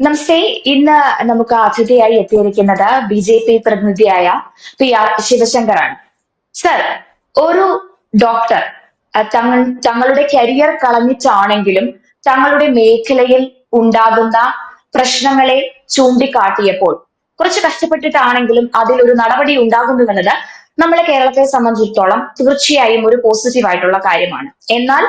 നമസ്തേ. ഇന്ന് നമുക്ക് അതിഥിയായി എത്തിയിരിക്കുന്നത് ബി ജെ പി പ്രതിനിധിയായ പി ആർ ശിവശങ്കറാണ്. സർ ഒരു ഡോക്ടർ തങ്ങൾ തങ്ങളുടെ കരിയർ കളഞ്ഞിട്ടാണെങ്കിലും തങ്ങളുടെ മേഖലയിൽ ഉണ്ടാകുന്ന പ്രശ്നങ്ങളെ ചൂണ്ടിക്കാട്ടിയപ്പോൾ കുറച്ച് കഷ്ടപ്പെട്ടിട്ടാണെങ്കിലും അതിലൊരു നടപടി ഉണ്ടാകുന്നു എന്നത് നമ്മളെ കേരളത്തെ സംബന്ധിച്ചിടത്തോളം തീർച്ചയായും ഒരു പോസിറ്റീവ് ആയിട്ടുള്ള കാര്യമാണ്. എന്നാൽ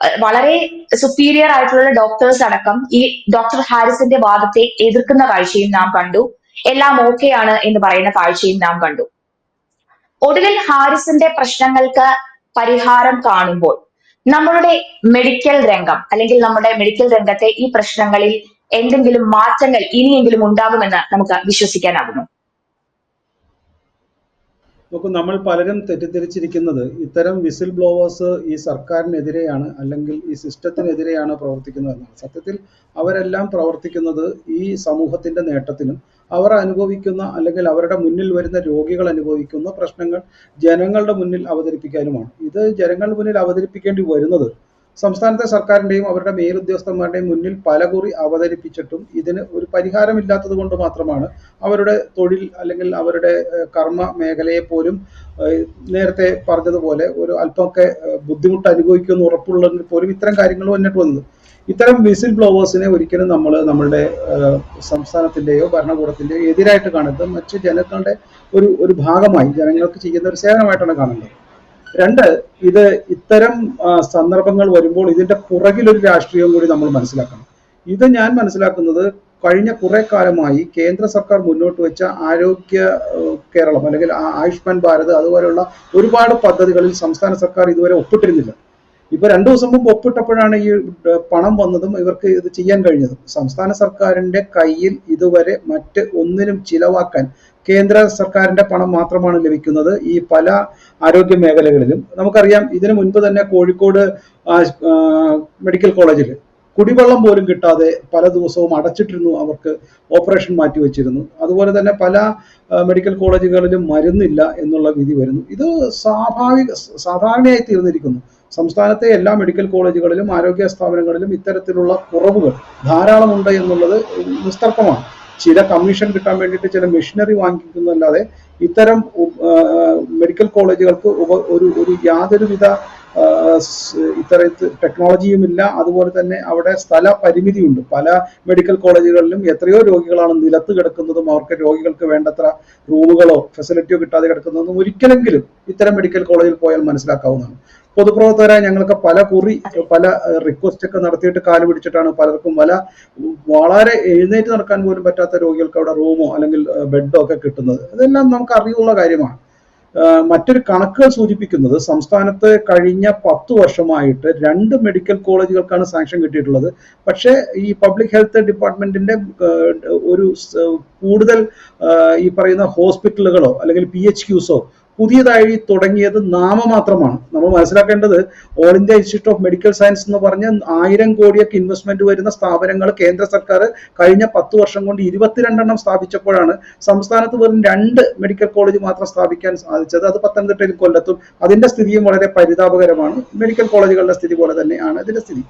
വളരെ സുപ്പീരിയർ ആയിട്ടുള്ള ഡോക്ടേഴ്സ് അടക്കം ഈ ഡോക്ടർ ഹാരിസിന്റെ വാദത്തെ എതിർക്കുന്ന കാഴ്ചയും നാം കണ്ടു. എല്ലാം ഓക്കെയാണ് എന്ന് പറയുന്ന കാഴ്ചയും നാം കണ്ടു. ഒടുവിൽ ഹാരിസിന്റെ പ്രശ്നങ്ങൾക്ക് പരിഹാരം കാണുമ്പോൾ നമ്മളുടെ മെഡിക്കൽ രംഗം അല്ലെങ്കിൽ നമ്മുടെ മെഡിക്കൽ രംഗത്തെ ഈ പ്രശ്നങ്ങളിൽ എന്തെങ്കിലും മാറ്റങ്ങൾ ഇനിയെങ്കിലും ഉണ്ടാകുമെന്ന് നമുക്ക് വിശ്വസിക്കാനാകുന്നു. നോക്കൂ നമ്മൾ പലരും തെറ്റിദ്ധരിച്ചിരിക്കുന്നത് ഇത്തരം വിസിൽ ബ്ലോവേഴ്സ് ഈ സർക്കാരിനെതിരെയാണ് അല്ലെങ്കിൽ ഈ സിസ്റ്റത്തിനെതിരെയാണ് പ്രവർത്തിക്കുന്നത് എന്നാണ്. സത്യത്തിൽ അവരെല്ലാം പ്രവർത്തിക്കുന്നത് ഈ സമൂഹത്തിന്റെ നേട്ടത്തിനും അവർ അനുഭവിക്കുന്ന അല്ലെങ്കിൽ അവരുടെ മുന്നിൽ വരുന്ന രോഗികൾ അനുഭവിക്കുന്ന പ്രശ്നങ്ങൾ ജനങ്ങളുടെ മുന്നിൽ അവതരിപ്പിക്കാനുമാണ്. ഇത് ജനങ്ങളുടെ മുന്നിൽ അവതരിപ്പിക്കേണ്ടി വരുന്നത് സംസ്ഥാനത്തെ സർക്കാരിന്റെയും അവരുടെ മേലുദ്യോഗസ്ഥന്മാരുടെയും മുന്നിൽ പലകുറി അവതരിപ്പിച്ചിട്ടും ഇതിന് ഒരു പരിഹാരമില്ലാത്തത് കൊണ്ട് മാത്രമാണ് അവരുടെ തൊഴിൽ അല്ലെങ്കിൽ അവരുടെ കർമ്മ മേഖലയെ പോലും നേരത്തെ പറഞ്ഞതുപോലെ ഒരു അല്പമൊക്കെ ബുദ്ധിമുട്ട് അനുഭവിക്കുമെന്ന് ഉറപ്പുള്ളതെങ്കിൽ പോലും ഇത്തരം കാര്യങ്ങൾ വന്നിട്ട് വന്നത്. ഇത്തരം വിസിൽ ബ്ലോവേഴ്സിനെ ഒരിക്കലും നമ്മൾ നമ്മളുടെ സംസ്ഥാനത്തിന്റെയോ ഭരണകൂടത്തിന്റെയോ എതിരായിട്ട് കാണരുത്. മറ്റ് ജനങ്ങളുടെ ഒരു ഒരു ഭാഗമായി ജനങ്ങൾക്ക് ചെയ്യുന്ന ഒരു സേവനമായിട്ടാണ് കാണേണ്ടത് രണ്ട് ഇത് ഇത്തരം സന്ദർഭങ്ങൾ വരുമ്പോൾ ഇതിന്റെ പുറകിലൊരു രാഷ്ട്രീയം കൂടി നമ്മൾ മനസ്സിലാക്കണം. ഇത് ഞാൻ മനസ്സിലാക്കുന്നത് കഴിഞ്ഞ കുറെ കാലമായി കേന്ദ്ര സർക്കാർ മുന്നോട്ട് വെച്ച ആരോഗ്യ കേരളം അല്ലെങ്കിൽ ആയുഷ്മാൻ ഭാരത് അതുപോലെയുള്ള ഒരുപാട് പദ്ധതികളിൽ സംസ്ഥാന സർക്കാർ ഇതുവരെ ഒപ്പിട്ടിരുന്നില്ല. ഇപ്പൊ രണ്ടു ദിവസം മുമ്പ് ഒപ്പിട്ടപ്പോഴാണ് ഈ പണം വന്നതും ഇവർക്ക് ഇത് ചെയ്യാൻ കഴിഞ്ഞതും. സംസ്ഥാന സർക്കാരിന്റെ കയ്യിൽ ഇതുവരെ മറ്റ് ഒന്നിനും ചിലവാക്കാൻ കേന്ദ്ര സർക്കാരിന്റെ പണം മാത്രമാണ് ലഭിക്കുന്നത് ഈ പല ആരോഗ്യ മേഖലകളിലും. നമുക്കറിയാം ഇതിനു മുൻപ് തന്നെ കോഴിക്കോട് മെഡിക്കൽ കോളേജിൽ കുടിവെള്ളം പോലും കിട്ടാതെ പല ദിവസവും അടച്ചിട്ടിരുന്നു അവർക്ക് ഓപ്പറേഷൻ മാറ്റി വെച്ചിരുന്നു. അതുപോലെ തന്നെ പല മെഡിക്കൽ കോളേജുകളിലും മരുന്നില്ല എന്നുള്ള വിധി വരുന്നു. ഇത് സ്വാഭാവിക സാധാരണയായി തീർന്നിരിക്കുന്നു. സംസ്ഥാനത്തെ എല്ലാ മെഡിക്കൽ കോളേജുകളിലും ആരോഗ്യ സ്ഥാപനങ്ങളിലും ഇത്തരത്തിലുള്ള കുറവുകൾ ധാരാളമുണ്ട് എന്നുള്ളത് നിസ്തർക്കമാണ് ചില കമ്മീഷൻ കിട്ടാൻ വേണ്ടിയിട്ട് ചില മെഷീനറി വാങ്ങിക്കുന്നതല്ലാതെ ഇത്തരം മെഡിക്കൽ കോളേജുകൾക്ക് ഒരു ഒരു യാതൊരുവിധ ആ, ടെക്നോളജിയുമില്ല. അതുപോലെ തന്നെ അവിടെ സ്ഥല പരിമിതിയുണ്ട്. പല മെഡിക്കൽ കോളേജുകളിലും എത്രയോ രോഗികളാണ് നിലത്ത് കിടക്കുന്നതും അവർക്ക് രോഗികൾക്ക് വേണ്ടത്ര റൂമുകളോ ഫെസിലിറ്റിയോ കിട്ടാതെ കിടക്കുന്നതും ഒരിക്കലെങ്കിലും ഇത്തരം മെഡിക്കൽ കോളേജിൽ പോയാൽ മനസ്സിലാക്കാവുന്നതാണ്. പൊതുപ്രവർത്തകരായ ഞങ്ങൾക്ക് പല കുറി പല റിക്വസ്റ്റ് ഒക്കെ നടത്തിയിട്ട് കാൽ പിടിച്ചിട്ടാണ് പലർക്കും പല വളരെ എഴുന്നേറ്റ് നടക്കാൻ പോലും പറ്റാത്ത രോഗികൾക്ക് അവിടെ റൂമോ അല്ലെങ്കിൽ ബെഡോ ഒക്കെ കിട്ടുന്നത്. ഇതെല്ലാം നമുക്ക് അറിയുള്ള കാര്യമാണ്. മറ്റൊരു കണക്കുകൾ സൂചിപ്പിക്കുന്നത് സംസ്ഥാനത്ത് കഴിഞ്ഞ പത്തു വർഷമായിട്ട് രണ്ട് മെഡിക്കൽ കോളേജുകൾക്കാണ് സാങ്ഷൻ കിട്ടിയിട്ടുള്ളത്. പക്ഷേ ഈ പബ്ലിക് ഹെൽത്ത് ഡിപ്പാർട്ട്മെന്റിന്റെ ഒരു കൂടുതൽ ഈ പറയുന്ന ഹോസ്പിറ്റലുകളോ അല്ലെങ്കിൽ പി എച്ച് ക്യൂസോ പുതിയതായി തുടങ്ങിയത് നാമമാത്രമാണ്. നമ്മൾ മനസ്സിലാക്കേണ്ടത് all India institute of medical science എന്ന് പറഞ്ഞ ആയിരം കോടിയൊക്കെ ഇൻവെസ്റ്റ്മെന്റ് വരുന്ന സ്ഥാപനങ്ങൾ കേന്ദ്ര സർക്കാർ കഴിഞ്ഞ പത്ത് വർഷം കൊണ്ട് ഇരുപത്തിരണ്ടെണ്ണം സ്ഥാപിച്ചപ്പോഴാണ് സംസ്ഥാനത്ത് വെറും രണ്ട് മെഡിക്കൽ കോളേജ് മാത്രം സ്ഥാപിക്കാൻ സാധിച്ചത്. അത് പത്തനംതിട്ടയിൽ കൊല്ലത്തും. അതിന്റെ സ്ഥിതിയും വളരെ പരിതാപകരമാണ്. മെഡിക്കൽ കോളേജുകളുടെ സ്ഥിതി പോലെ തന്നെയാണ് ഇതിന്റെ സ്ഥിതി.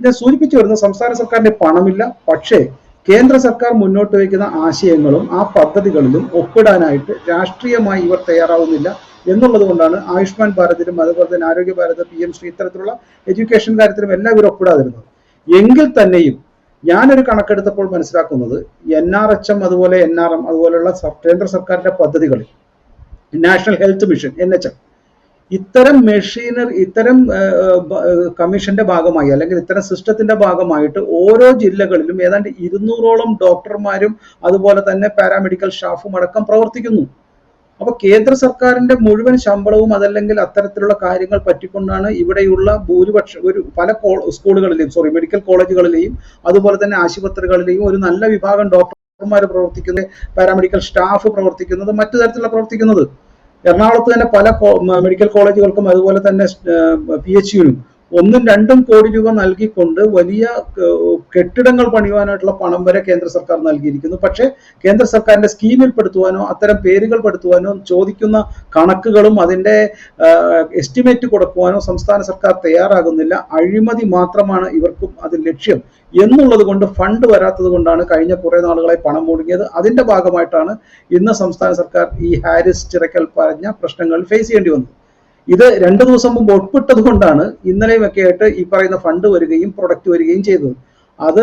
ഞാൻ സൂചിപ്പിച്ചു വരുന്നത് സംസ്ഥാന സർക്കാരിന്റെ പണമില്ല. പക്ഷേ കേന്ദ്ര സർക്കാർ മുന്നോട്ട് വയ്ക്കുന്ന ആശയങ്ങളും ആ പദ്ധതികളിലും ഒപ്പിടാനായിട്ട് രാഷ്ട്രീയമായി ഇവർ തയ്യാറാവുന്നില്ല എന്നുള്ളത് കൊണ്ടാണ് ആയുഷ്മാൻ ഭാരതിലും അതുപോലെ തന്നെ ആരോഗ്യ ഭാരത് പി എം ശ്രീ ഇത്തരത്തിലുള്ള എഡ്യൂക്കേഷൻ കാര്യത്തിലും എല്ലാം ഇവർ ഒപ്പിടാതിരുന്നത്. എങ്കിൽ തന്നെയും ഞാനൊരു കണക്കെടുത്തപ്പോൾ മനസ്സിലാക്കുന്നത് എൻ ആർ എച്ച് എം അതുപോലെ എൻ ആർ എം അതുപോലെയുള്ള കേന്ദ്ര സർക്കാരിന്റെ പദ്ധതികളിൽ national health mission N H M ഇത്തരം മെഷീനറി ഇത്തരം കമ്മീഷന്റെ ഭാഗമായി അല്ലെങ്കിൽ ഇത്തരം സിസ്റ്റത്തിന്റെ ഭാഗമായിട്ട് ഓരോ ജില്ലകളിലും ഏതാണ്ട് ഇരുന്നൂറോളം ഡോക്ടർമാരും അതുപോലെ തന്നെ പാരാമെഡിക്കൽ സ്റ്റാഫും അടക്കം പ്രവർത്തിക്കുന്നു. അപ്പൊ കേന്ദ്ര സർക്കാരിന്റെ മുഴുവൻ ശമ്പളവും അതല്ലെങ്കിൽ അത്തരത്തിലുള്ള കാര്യങ്ങൾ പറ്റിക്കൊണ്ടാണ് ഇവിടെയുള്ള ഭൂരിപക്ഷം ഒരു പല സ്കൂളുകളിലെയും സോറി മെഡിക്കൽ കോളേജുകളിലെയും അതുപോലെ തന്നെ ആശുപത്രികളിലെയും ഒരു നല്ല വിഭാഗം ഡോക്ടർമാർ പ്രവർത്തിക്കുന്നത് പാരാമെഡിക്കൽ സ്റ്റാഫ് പ്രവർത്തിക്കുന്നത് മറ്റു തരത്തിലുള്ള പ്രവർത്തിക്കുന്നത്. എറണാകുളത്ത് തന്നെ പല കോ- മെഡിക്കൽ കോളേജുകൾക്കും അതുപോലെ തന്നെ പി എച്ച് യുനും ഒന്നും രണ്ടും കോടി രൂപ നൽകിക്കൊണ്ട് വലിയ കെട്ടിടങ്ങൾ പണിയുവാനായിട്ടുള്ള പണം വരെ കേന്ദ്ര സർക്കാർ നൽകിയിരിക്കുന്നു. പക്ഷെ കേന്ദ്ര സർക്കാരിന്റെ സ്കീമിൽ പെടുത്തുവാനോ അത്തരം പേരുകൾ പെടുത്തുവാനോ ചോദിക്കുന്ന കണക്കുകളും അതിന്റെ എസ്റ്റിമേറ്റ് കൊടുക്കുവാനോ സംസ്ഥാന സർക്കാർ തയ്യാറാകുന്നില്ല. അഴിമതി മാത്രമാണ് ഇവർക്കും അതിൽ ലക്ഷ്യം. എന്നുള്ളത് കൊണ്ട് ഫണ്ട് വരാത്തത് കൊണ്ടാണ് കഴിഞ്ഞ കുറെ നാളുകളായി പണം മുടങ്ങിയത്. അതിന്റെ ഭാഗമായിട്ടാണ് ഇന്ന് സംസ്ഥാന സർക്കാർ ഈ ഹാരിസ് ചിറക്കൽ പറഞ്ഞ പ്രശ്നങ്ങൾ ഫേസ് ചെയ്യേണ്ടി വന്നത്. ഇത് രണ്ടു ദിവസം മുമ്പ് ഒപ്പിട്ടത് കൊണ്ടാണ് ഇന്നലെയും ഒക്കെ ആയിട്ട് ഈ പറയുന്ന ഫണ്ട് വരികയും പ്രൊഡക്റ്റ് വരികയും ചെയ്തത്. അത്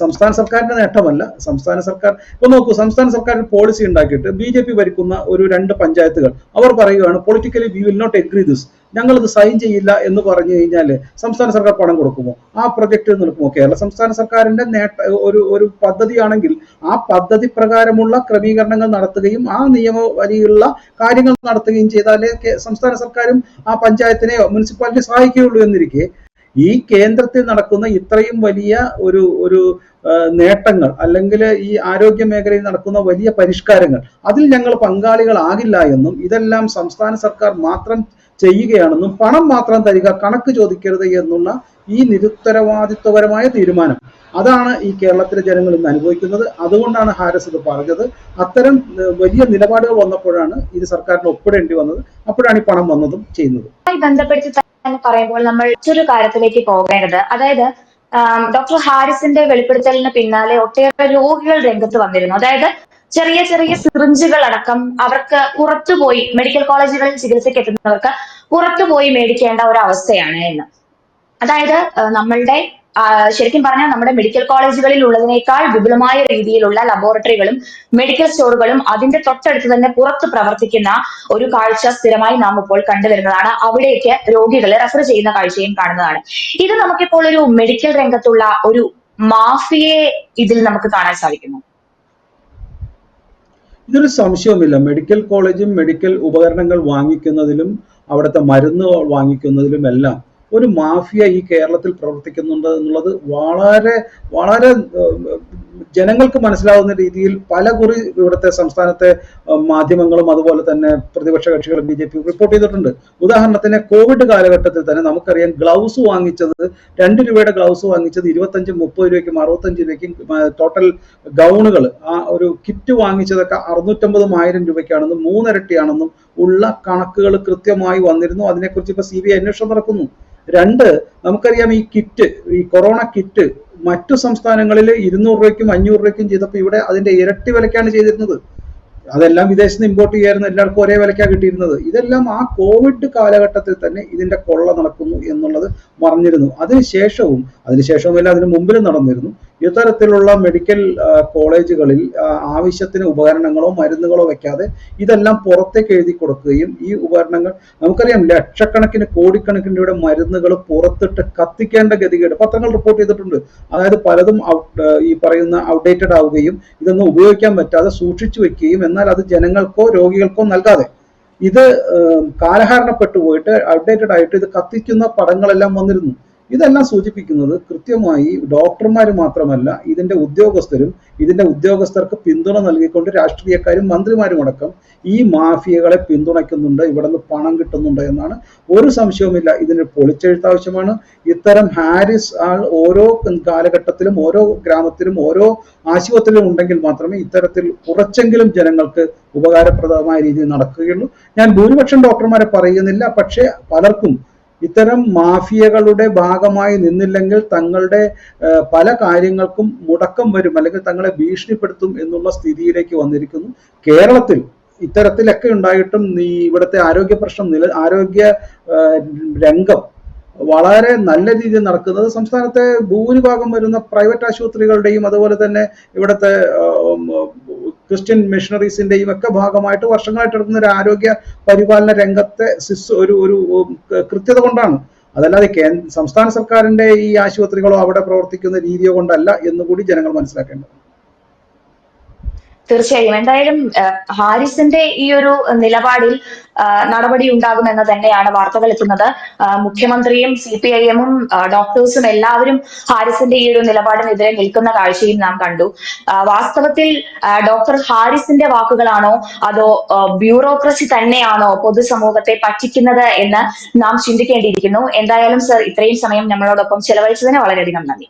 സംസ്ഥാന സർക്കാരിന്റെ നേട്ടമല്ല. സംസ്ഥാന സർക്കാർ ഇപ്പൊ നോക്കൂ സംസ്ഥാന സർക്കാർ ഒരു പോളിസി ഉണ്ടാക്കിയിട്ട് ബി ജെ പി ഭരിക്കുന്ന ഒരു രണ്ട് പഞ്ചായത്തുകൾ. അവർ പറയുകയാണ് politically we will not agree this ഞങ്ങൾ ഇത് സൈൻ ചെയ്യില്ല എന്ന് പറഞ്ഞു കഴിഞ്ഞാൽ സംസ്ഥാന സർക്കാർ പണം കൊടുക്കുമോ? ആ പ്രൊജക്ട് നിൽക്കുമോ? കേരള സംസ്ഥാന സർക്കാരിന്റെ നേട്ട ഒരു ഒരു പദ്ധതിയാണെങ്കിൽ ആ പദ്ധതി പ്രകാരമുള്ള ക്രമീകരണങ്ങൾ നടത്തുകയും ആ നിയമ വഴിയുള്ള കാര്യങ്ങൾ നടത്തുകയും ചെയ്താലേ സംസ്ഥാന സർക്കാരും ആ പഞ്ചായത്തിനെയോ മുനിസിപ്പാലിറ്റി സഹായിക്കുകയുള്ളൂ എന്നിരിക്കെ ഈ കേന്ദ്രത്തിൽ നടക്കുന്ന ഇത്രയും വലിയ ഒരു ഒരു നേട്ടങ്ങൾ അല്ലെങ്കിൽ ഈ ആരോഗ്യ മേഖലയിൽ നടക്കുന്ന വലിയ പരിഷ്കാരങ്ങൾ അതിൽ ഞങ്ങൾ പങ്കാളികളാകില്ല എന്നും ഇതെല്ലാം സംസ്ഥാന സർക്കാർ മാത്രം ചെയ്യുകയാണെന്നും പണം മാത്രം തരിക കണക്ക് ചോദിക്കരുത് എന്നുള്ള ഈ നിരുത്തരവാദിത്വപരമായ തീരുമാനം. അതാണ് ഈ കേരളത്തിലെ ജനങ്ങൾ ഇന്ന് അനുഭവിക്കുന്നത്. അതുകൊണ്ടാണ് ഹാരസ് ഇത് പറഞ്ഞത്. അത്തരം വലിയ നിലപാടുകൾ വന്നപ്പോഴാണ് ഇത് സർക്കാരിന് ഒപ്പിടേണ്ടി വന്നത്. അപ്പോഴാണ് ഈ പണം വന്നതും ചെയ്യുന്നത്. തന്നെ പറയുമ്പോൾ നമ്മൾ മറ്റൊരു കാര്യത്തിലേക്ക് പോകേണ്ടത്. അതായത് ഡോക്ടർ ഹാരിസിന്റെ വെളിപ്പെടുത്തലിന് പിന്നാലെ ഒട്ടേറെ രോഗികൾ രംഗത്ത് വന്നിരുന്നു. അതായത് ചെറിയ ചെറിയ സിറിഞ്ചുകൾ അടക്കം അവർക്ക് പുറത്തുപോയി മെഡിക്കൽ കോളേജുകളിൽ ചികിത്സയ്ക്ക് എത്തുന്നവർക്ക് പുറത്തുപോയി മേടിക്കേണ്ട ഒരു അവസ്ഥയാണ് എന്ന്. അതായത് നമ്മളുടെ ശരിക്കും പറഞ്ഞാൽ നമ്മുടെ മെഡിക്കൽ കോളേജുകളിൽ ഉള്ളതിനേക്കാൾ വിപുലമായ രീതിയിലുള്ള ലബോറട്ടറികളും മെഡിക്കൽ സ്റ്റോറുകളും അതിന്റെ തൊട്ടടുത്ത് തന്നെ പുറത്ത് പ്രവർത്തിക്കുന്ന ഒരു കാഴ്ച സ്ഥിരമായി നാം ഇപ്പോൾ കണ്ടുവരുന്നതാണ് അവിടേക്ക് രോഗികളെ റെഫർ ചെയ്യുന്ന കാഴ്ചയും കാണുന്നതാണ്. ഇത് നമുക്കിപ്പോൾ ഒരു മെഡിക്കൽ രംഗത്തുള്ള ഒരു മാഫിയെ ഇതിൽ നമുക്ക് കാണാൻ സാധിക്കുന്നു. ഇതൊരു സംശയവുമില്ല. മെഡിക്കൽ കോളേജും മെഡിക്കൽ ഉപകരണങ്ങൾ വാങ്ങിക്കുന്നതിലും അവിടുത്തെ മരുന്ന് വാങ്ങിക്കുന്നതിലും എല്ലാം ഒരു മാഫിയ ഈ കേരളത്തിൽ പ്രവർത്തിക്കുന്നുണ്ട് എന്നുള്ളത് വളരെ വളരെ ജനങ്ങൾക്ക് മനസ്സിലാവുന്ന രീതിയിൽ പല കുറി ഇവിടുത്തെ സംസ്ഥാനത്തെ മാധ്യമങ്ങളും അതുപോലെ തന്നെ പ്രതിപക്ഷ കക്ഷികളും ബി ജെ പി റിപ്പോർട്ട് ചെയ്തിട്ടുണ്ട്. ഉദാഹരണത്തിന് കോവിഡ് കാലഘട്ടത്തിൽ തന്നെ നമുക്കറിയാം ഗ്ലൗസ് വാങ്ങിച്ചത് രണ്ട് രൂപയുടെ ഗ്ലൗസ് വാങ്ങിച്ചത് ഇരുപത്തഞ്ചും മുപ്പത് രൂപയ്ക്കും അറുപത്തഞ്ച് രൂപയ്ക്കും ടോട്ടൽ ഗൗണുകൾ. ആ ഒരു കിറ്റ് വാങ്ങിച്ചതൊക്കെ അറുന്നൂറ്റമ്പതും ആയിരം രൂപയ്ക്കാണെന്നും മൂന്നിരട്ടിയാണെന്നും ഉള്ള കണക്കുകൾ കൃത്യമായി വന്നിരുന്നു. അതിനെക്കുറിച്ച് ഇപ്പൊ സി ബി ഐ അന്വേഷണം നടക്കുന്നു. രണ്ട് നമുക്കറിയാം ഈ കിറ്റ് ഈ കൊറോണ കിറ്റ് മറ്റു സംസ്ഥാനങ്ങളിൽ ഇരുന്നൂറ് രൂപയ്ക്കും അഞ്ഞൂറ് രൂപയ്ക്കും ചെയ്തപ്പോൾ ഇവിടെ അതിന്റെ ഇരട്ടി വിലക്കാണ് ചെയ്തിരുന്നത്. അതെല്ലാം വിദേശത്ത് നിന്ന് ഇമ്പോർട്ട് ചെയ്യായിരുന്നു എല്ലാവർക്കും ഒരേ വിലക്കാണ് കിട്ടിയിരുന്നത്. ഇതെല്ലാം ആ കോവിഡ് കാലഘട്ടത്തിൽ തന്നെ ഇതിന്റെ കൊള്ള നടക്കുന്നു എന്നുള്ളത് മറിഞ്ഞിരുന്നു അതിനുശേഷവും അതിനുശേഷവുമല്ല അതിന് മുമ്പിലും നടന്നിരുന്നു. ഇത്തരത്തിലുള്ള മെഡിക്കൽ കോളേജുകളിൽ ആവശ്യത്തിന് ഉപകരണങ്ങളോ മരുന്നുകളോ വെക്കാതെ ഇതെല്ലാം പുറത്തേക്ക് എഴുതി കൊടുക്കുകയും ഈ ഉപകരണങ്ങൾ നമുക്കറിയാം ലക്ഷക്കണക്കിന് കോടിക്കണക്കിന് രൂപയുടെ മരുന്നുകൾ പുറത്തിട്ട് കത്തിക്കേണ്ട ഗതികേട്. പത്രങ്ങൾ റിപ്പോർട്ട് ചെയ്തിട്ടുണ്ട്. അതായത് പലതും ഈ പറയുന്ന ഔട്ട്ഡേറ്റഡ് ആവുകയും ഇതൊന്നും ഉപയോഗിക്കാൻ പറ്റാതെ സൂക്ഷിച്ചു വെക്കുകയും എന്നാൽ അത് ജനങ്ങൾക്കോ രോഗികൾക്കോ നൽകാതെ. ഇത് കാലഹരണപ്പെട്ടു പോയിട്ട് അപ്ഡേറ്റഡ് ആയിട്ട് ഇത് കത്തിക്കുന്ന പടങ്ങളെല്ലാം വന്നിരുന്നു. ഇതെല്ലാം സൂചിപ്പിക്കുന്നത് കൃത്യമായി ഡോക്ടർമാർ മാത്രമല്ല ഇതിന്റെ ഉദ്യോഗസ്ഥരും ഇതിന്റെ ഉദ്യോഗസ്ഥർക്ക് പിന്തുണ നൽകിക്കൊണ്ട് രാഷ്ട്രീയക്കാരും മന്ത്രിമാരും അടക്കം ഈ മാഫിയകളെ പിന്തുണയ്ക്കുന്നുണ്ട് ഇവിടെ നിന്ന് പണം കിട്ടുന്നുണ്ട് എന്നാണ്. ഒരു സംശയവുമില്ല ഇതിന് പൊളിച്ചെഴുത്ത് ആവശ്യമാണ്. ഇത്തരം ഹാരിസ് ആൾ ഓരോ കാലഘട്ടത്തിലും ഓരോ ഗ്രാമത്തിലും ഓരോ ആശുപത്രിയിലും ഉണ്ടെങ്കിൽ മാത്രമേ ഇത്തരത്തിൽ കുറച്ചെങ്കിലും ജനങ്ങൾക്ക് ഉപകാരപ്രദമായ രീതിയിൽ നടക്കുകയുള്ളൂ. ഞാൻ ഭൂരിപക്ഷം ഡോക്ടർമാരെ പറയുന്നില്ല പക്ഷേ പലർക്കും ഇത്തരം മാഫിയകളുടെ ഭാഗമായി നിന്നില്ലെങ്കിൽ തങ്ങളുടെ പല കാര്യങ്ങൾക്കും മുടക്കം വരും അല്ലെങ്കിൽ തങ്ങളെ ഭീഷണിപ്പെടുത്തും എന്നുള്ള സ്ഥിതിയിലേക്ക് വന്നിരിക്കുന്നു. കേരളത്തിൽ ഇത്തരത്തിലൊക്കെ ഉണ്ടായിട്ടും ഈ ഇവിടുത്തെ ആരോഗ്യ പ്രശ്നം നില ആരോഗ്യ രംഗം വളരെ നല്ല രീതിയിൽ നടക്കുന്നത്. സംസ്ഥാനത്തെ ഭൂരിഭാഗം വരുന്ന പ്രൈവറ്റ് ആശുപത്രികളുടെയും അതുപോലെ തന്നെ ഇവിടുത്തെ ക്രിസ്ത്യൻ മിഷണറീസിന്റെയും ഒക്കെ ഭാഗമായിട്ട് വർഷങ്ങളായിട്ട് എടുക്കുന്ന ഒരു ആരോഗ്യ പരിപാലന രംഗത്തെ സിസ് ഒരു ഒരു കൃത്യത കൊണ്ടാണ്. അതല്ലാതെ കേന്ദ്ര സംസ്ഥാന സർക്കാരിന്റെ ഈ ആശുപത്രികളോ അവിടെ പ്രവർത്തിക്കുന്ന രീതിയോ കൊണ്ടല്ല എന്നുകൂടി ജനങ്ങൾ മനസ്സിലാക്കേണ്ടത് തീർച്ചയായും. എന്തായാലും ഹാരിസിന്റെ ഈ ഒരു നിലപാടിൽ നടപടി ഉണ്ടാകുമെന്ന് തന്നെയാണ് വാർത്തകൾ എത്തുന്നത്. മുഖ്യമന്ത്രിയും സി പി ഐ എമ്മും ഡോക്ടേഴ്സും എല്ലാവരും ഹാരിസിന്റെ ഈ ഒരു നിലപാടിനെതിരെ നിൽക്കുന്ന കാഴ്ചയും നാം കണ്ടു. വാസ്തവത്തിൽ ഡോക്ടർ ഹാരിസിന്റെ വാക്കുകളാണോ അതോ ബ്യൂറോക്രസി തന്നെയാണോ പൊതുസമൂഹത്തെ പറ്റിക്കുന്നത് എന്ന് നാം ചിന്തിക്കേണ്ടിയിരിക്കുന്നു. എന്തായാലും സർ ഇത്രയും സമയം നമ്മളോടൊപ്പം ചെലവഴിച്ചതിന് വളരെയധികം നന്ദി.